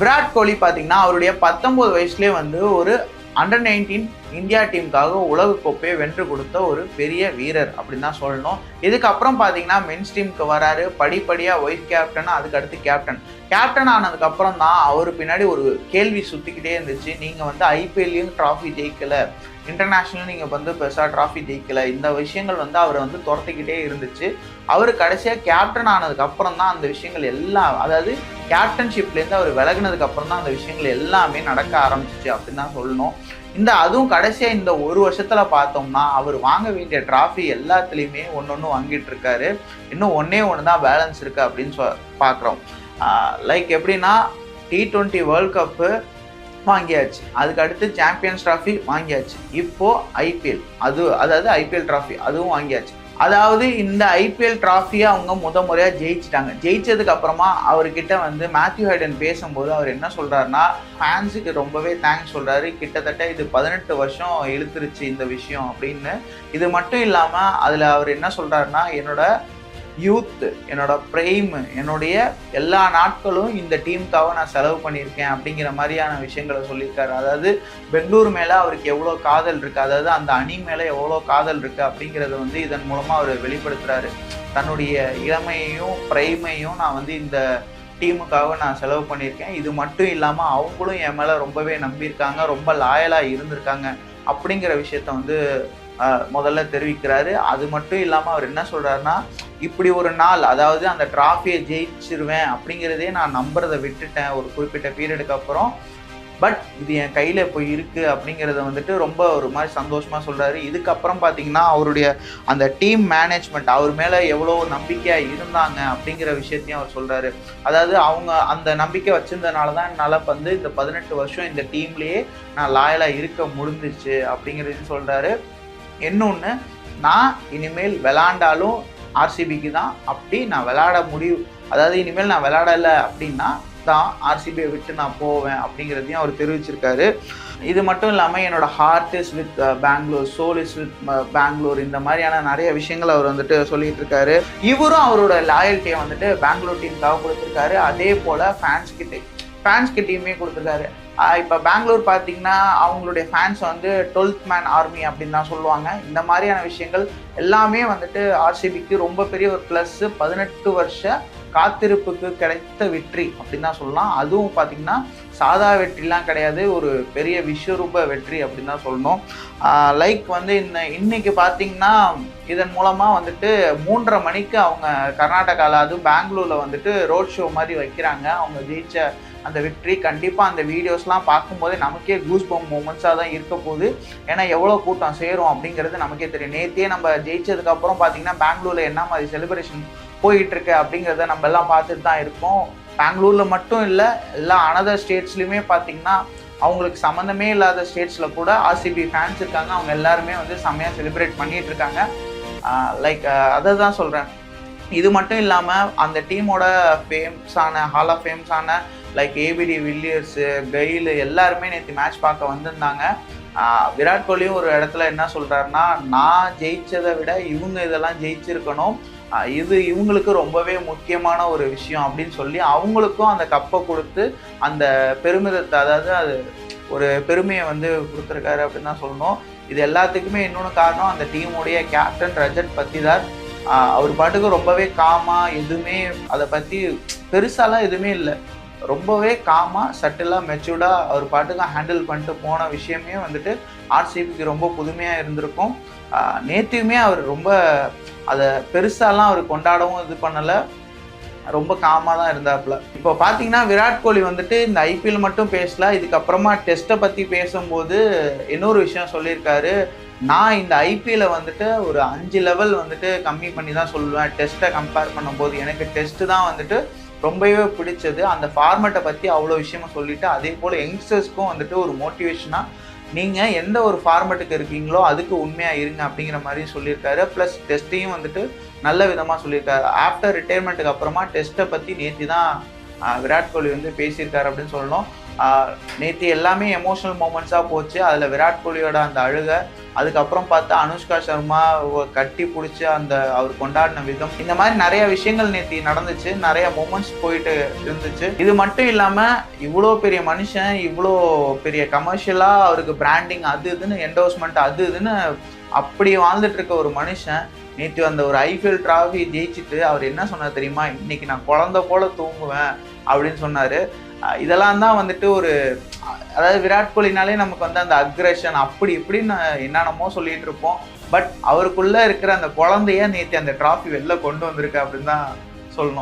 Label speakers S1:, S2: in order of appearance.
S1: விராட் கோலி பார்த்தீங்கன்னா அவருடைய பத்தொம்போது வயசுலேயே வந்து ஒரு அண்டர் நைன்டீன் இந்தியா டீமுக்காக உலக கோப்பையை வென்று கொடுத்த ஒரு பெரிய வீரர் அப்படின்னு தான் சொல்லணும். இதுக்கப்புறம் பார்த்தீங்கன்னா மென்ஸ் டீமுக்கு வராரு. படிப்படியாக ஒய்ஃப் கேப்டன் அதுக்கடுத்து கேப்டன் கேப்டன் ஆனதுக்கப்புறம் தான் அவர் பின்னாடி ஒரு கேள்வி சுற்றிக்கிட்டே இருந்துச்சு. நீங்கள் வந்து ஐபிஎல்லையும் ட்ராஃபி ஜெயிக்கலை. இன்டர்நேஷ்னல் நீங்கள் வந்து பெருசாக ட்ராஃபி ஜெயிக்கலை. இந்த விஷயங்கள் வந்து அவரை வந்து துரத்திக்கிட்டே இருந்துச்சு. அவர் கடைசியாக கேப்டன் ஆனதுக்கு அப்புறம் தான் அந்த விஷயங்கள் எல்லாம் அதாவது கேப்டன்ஷிப்லேருந்து அவர் விலகினதுக்கு அப்புறம் தான் அந்த விஷயங்கள் எல்லாமே நடக்க ஆரம்பிச்சிச்சு அப்படின்னு தான் சொல்லணும். இந்த அதுவும் கடைசியாக இந்த ஒரு வருஷத்தில் பார்த்தோம்னா அவர் வாங்க வேண்டிய டிராஃபி எல்லாத்துலேயுமே ஒன்று ஒன்று வாங்கிட்டு இருக்காரு. இன்னும் ஒன்றே ஒன்று தான் பேலன்ஸ் இருக்குது அப்படின்னு சொ பார்க்குறோம் லைக் எப்படின்னா டி ட்வெண்ட்டி வேர்ல்ட் கப்பு வாங்கியாச்சு. அதுக்கு அடுத்து சாம்பியன்ஸ் ட்ராஃபி வாங்கியாச்சு இப்போது ஐபிஎல் அது அதாவது ஐபிஎல் ட்ராஃபி அதுவும் வாங்கியாச்சு. அதாவது இந்த ஐபிஎல் ட்ராஃபியை அவங்க முத முறையாக ஜெயிச்சிட்டாங்க. ஜெயிச்சதுக்கு அப்புறமா அவர்கிட்ட வந்து மேத்யூ ஹைடன் பேசும்போது அவர் என்ன சொல்கிறாருன்னா ஃபேன்ஸுக்கு ரொம்பவே தேங்க்ஸ் சொல்கிறாரு கிட்டத்தட்ட இது பதினெட்டு வருஷம் இழுத்துருச்சு இந்த விஷயம் அப்படின்னு. இது மட்டும் இல்லாமல் அதில் அவர் என்ன சொல்கிறாருன்னா என்னோட யூத் என்னோட பிரைம் என்னுடைய எல்லா நாட்களும் இந்த டீமுக்காக நான் செலவு பண்ணியிருக்கேன் அப்படிங்கிற மாதிரியான விஷயங்களை சொல்லியிருக்காரு. அதாவது பெங்களூர் மேலே அவருக்கு எவ்வளோ காதல் இருக்குது அதாவது அந்த அணி மேலே எவ்வளோ காதல் இருக்குது அப்படிங்கிறத வந்து இதன் மூலமாக அவர் வெளிப்படுத்துகிறாரு தன்னுடைய இளமையையும் ப்ரைமையும் நான் வந்து இந்த டீமுக்காக நான் செலவு பண்ணியிருக்கேன். இது மட்டும் இல்லாமல் அவங்களும் என் மேலே ரொம்பவே நம்பியிருக்காங்க ரொம்ப லாயலாக இருந்திருக்காங்க அப்படிங்கிற விஷயத்த வந்து முதல்ல தெரிவிக்கிறாரு. அது மட்டும் இல்லாமல் அவர் என்ன சொல்கிறாருன்னா இப்படி ஒரு நாள் அதாவது அந்த டிராஃபியை ஜெயிச்சிருவேன் அப்படிங்கிறதே நான் நம்புறதை விட்டுட்டேன் ஒரு குறிப்பிட்ட பீரியடுக்கு அப்புறம். பட் இது என் கையில் இப்போ இருக்குது அப்படிங்கிறத வந்துட்டு ரொம்ப ஒரு மாதிரி சந்தோஷமாக சொல்கிறாரு இதுக்கப்புறம் பார்த்தீங்கன்னா அவருடைய அந்த டீம் மேனேஜ்மெண்ட் அவர் மேலே எவ்வளோ நம்பிக்கையாக இருந்தாங்க அப்படிங்கிற விஷயத்தையும் அவர் சொல்கிறாரு அதாவது அவங்க அந்த நம்பிக்கை வச்சுருந்தனால தான் என்னால் வந்து இந்த பதினெட்டு வருஷம் இந்த டீம்லேயே நான் லாயலாக இருக்க முடிஞ்சிச்சு அப்படிங்கிறதையும் சொல்கிறாரு இன்னொன்று நான் இனிமேல் விளாண்டாலும் ஆர்சிபிக்கு தான். அப்படி நான் விளாட முடிவு அதாவது இனிமேல் நான் விளாடலை அப்படின்னா தான் ஆர்சிபியை விட்டு நான் போவேன் அப்படிங்கிறதையும் அவர் தெரிவிச்சிருக்காரு. இது மட்டும் இல்லாமல் என்னோட heart is with Bangalore soul is with Bangalore இந்த மாதிரியான நிறைய விஷயங்கள் அவர் வந்துட்டு சொல்லிட்டு இருக்காரு. இவரும் அவரோட லாயல்ட்டியை வந்துட்டு பெங்களூர் டீமுக்காக கொடுத்துருக்காரு. அதே போல் ஃபேன்ஸ் கிட்டே ஃபேன்ஸ் கிட்டேயுமே கொடுத்துருக்காரு. இப்போ பெங்களூர் பார்த்தீங்கன்னா அவங்களுடைய ஃபேன்ஸ் வந்து டுவெல்த் மேன் ஆர்மி அப்படின்னு தான் சொல்லுவாங்க. இந்த மாதிரியான விஷயங்கள் எல்லாமே வந்துட்டு ஆர்சிபிக்கு ரொம்ப பெரிய ஒரு ப்ளஸ் பதினெட்டு வருஷ காத்திருப்புக்கு கிடைத்த வெற்றி அப்படின்னு தான் சொல்லலாம். அதுவும் பார்த்தீங்கன்னா சாதா வெற்றிலாம் கிடையாது. ஒரு பெரிய விஸ்வரூப வெற்றி அப்படின்னு தான் சொல்லணும். லைக் வந்து இந்த இன்னைக்கு பார்த்தீங்கன்னா இதன் மூலமாக வந்துட்டு மூன்றரை மணிக்கு அவங்க கர்நாடகாவில் அதுவும் பெங்களூரில் வந்துட்டு ரோட் ஷோ மாதிரி வைக்கிறாங்க. அவங்க ஜெயிச்ச அந்த வெற்றி கண்டிப்பாக அந்த வீடியோஸ்லாம் பார்க்கும்போதே நமக்கே கூஸ் பம் மூமெண்ட்ஸாக தான் இருக்க போகுது. ஏன்னா எவ்வளோ கூட்டம் சேரும் அப்படிங்கிறது நமக்கே தெரியும். நேத்தியே நம்ம ஜெயிச்சதுக்கப்புறம் பார்த்தீங்கன்னா பெங்களூரில் என்ன மாதிரி செலிப்ரேஷன் போயிட்டுருக்கு அப்படிங்கிறத நம்ம எல்லாம் பார்த்துட்டு தான் இருக்கோம். பெங்களூரில் மட்டும் இல்லை எல்லா அனதர் ஸ்டேட்ஸ்லையுமே பார்த்தீங்கன்னா அவங்களுக்கு சம்மந்தமே இல்லாத ஸ்டேட்ஸில் கூட ஆர்சிபி ஃபேன்ஸ் இருக்காங்க. அவங்க எல்லாருமே வந்து செம்மையாக செலிப்ரேட் பண்ணிகிட்டு இருக்காங்க. லைக் அதை தான் சொல்கிறேன் இது மட்டும் இல்லாமல் அந்த டீமோட ஃபேம்ஸான ஹால் ஆஃப் ஃபேம்ஸான லைக் ஏபிடி வில்லியர்ஸு கெயிலு எல்லாருமே நேற்று மேட்ச் பார்க்க வந்திருந்தாங்க. விராட் கோலியும் ஒரு இடத்துல என்ன சொல்கிறாருன்னா நான் ஜெயித்ததை விட இவங்க இதெல்லாம் ஜெயிச்சிருக்கணும். இது இவங்களுக்கு ரொம்பவே முக்கியமான ஒரு விஷயம் அப்படின்னு சொல்லி அவங்களுக்கும் அந்த கப்பை கொடுத்து அந்த பெருமிதத்தை அதாவது அது ஒரு பெருமையை வந்து கொடுத்துருக்காரு அப்படின்னு தான் சொல்லணும். இது எல்லாத்துக்குமே இன்னொன்று காரணம் அந்த டீமுடைய கேப்டன் ரஜத் பத்திதார். அவர் பாட்டுக்கு ரொம்பவே காமாக எதுவுமே அதை பற்றி பெருசாலாம் எதுவுமே இல்லை. ரொம்பவே காமாக சட்டிலாக மெச்சூர்டாக அவர் பாட்டுக்கு ஹேண்டில் பண்ணிட்டு போன விஷயமே வந்துட்டு ஆர்சிபிக்கு ரொம்ப புதுமையாக இருந்திருக்கும். நேற்றையுமே அவர் ரொம்ப அதை பெருசாலாம் அவர் கொண்டாடவும் இது பண்ணலை. ரொம்ப காமாக தான் இருந்தாப்புல. இப்போ பார்த்தீங்கன்னா விராட் கோலி வந்துட்டு இந்த ஐபிஎல் மட்டும் பேசல. இதுக்கப்புறமா டெஸ்ட்டை பற்றி பேசும்போது இன்னொரு விஷயம் சொல்லியிருக்காரு. நான் இந்த ஐபிஎல்ல வந்துட்டு ஒரு அஞ்சு லெவல் வந்துட்டு கம்மி பண்ணி தான் சொல்லுவேன். டெஸ்ட்டை கம்பேர் பண்ணும்போது எனக்கு டெஸ்ட்டு தான் வந்துட்டு ரொம்பவே பிடிச்சது. அந்த ஃபார்மேட்டை பற்றி அவ்வளோ விஷயமும் சொல்லிவிட்டு அதே போல் யங்ஸ்டர்ஸ்க்கும் வந்துட்டு ஒரு மோட்டிவேஷனாக நீங்கள் எந்த ஒரு ஃபார்மேட்டுக்கு இருக்கீங்களோ அதுக்கு உண்மையாக இருங்க அப்படிங்கிற மாதிரி சொல்லியிருக்காரு. ப்ளஸ் டெஸ்ட்டையும் வந்துட்டு நல்ல விதமாக சொல்லியிருக்காரு. ஆஃப்டர் ரிட்டையர்மெண்ட்டுக்கு அப்புறமா டெஸ்ட்டை பற்றி நேற்று தான் விராட் கோலி வந்து பேசியிருக்காரு அப்படின்னு சொல்லணும். நேற்று எல்லாமே எமோஷனல் மூமெண்ட்ஸாக போச்சு. அதில் விராட் கோலியோட அந்த அழுகை அதுக்கப்புறம் பார்த்தா அனுஷ்கா சர்மா கட்டி பிடிச்சி அந்த அவர் கொண்டாடின விதம். இந்த மாதிரி நிறைய விஷயங்கள் நேற்று நடந்துச்சு. நிறைய மூமெண்ட்ஸ் போயிட்டு இருந்துச்சு. இது மட்டும் இல்லாமல் இவ்வளோ பெரிய மனுஷன் இவ்வளோ பெரிய கமர்ஷியலாக அவருக்கு பிராண்டிங் அது இதுன்னு என்டோஸ்மெண்ட் அது இதுன்னு அப்படி வாழ்ந்துட்டு இருக்க ஒரு மனுஷன் நேற்று அந்த ஒரு ஐபிஎல் டிராஃபி ஜெயிச்சுட்டு அவர் என்ன சொன்னார் தெரியுமா? இன்னைக்கு நான் குழந்த போல தூங்குவேன் அப்படின்னு சொன்னார். இதெல்லாம் தான் வந்துட்டு ஒரு அதாவது விராட் கோலினாலே நமக்கு வந்து அந்த அக்ரஷன் அப்படி இப்படின்னு என்னென்னமோ சொல்லிட்டு இருப்போம். பட் அவருக்குள்ள இருக்கிற அந்த குழந்தைய நேற்று அந்த டிராஃபி வெளில கொண்டு வந்திருக்கு அப்படின்னு தான் சொல்லணும்.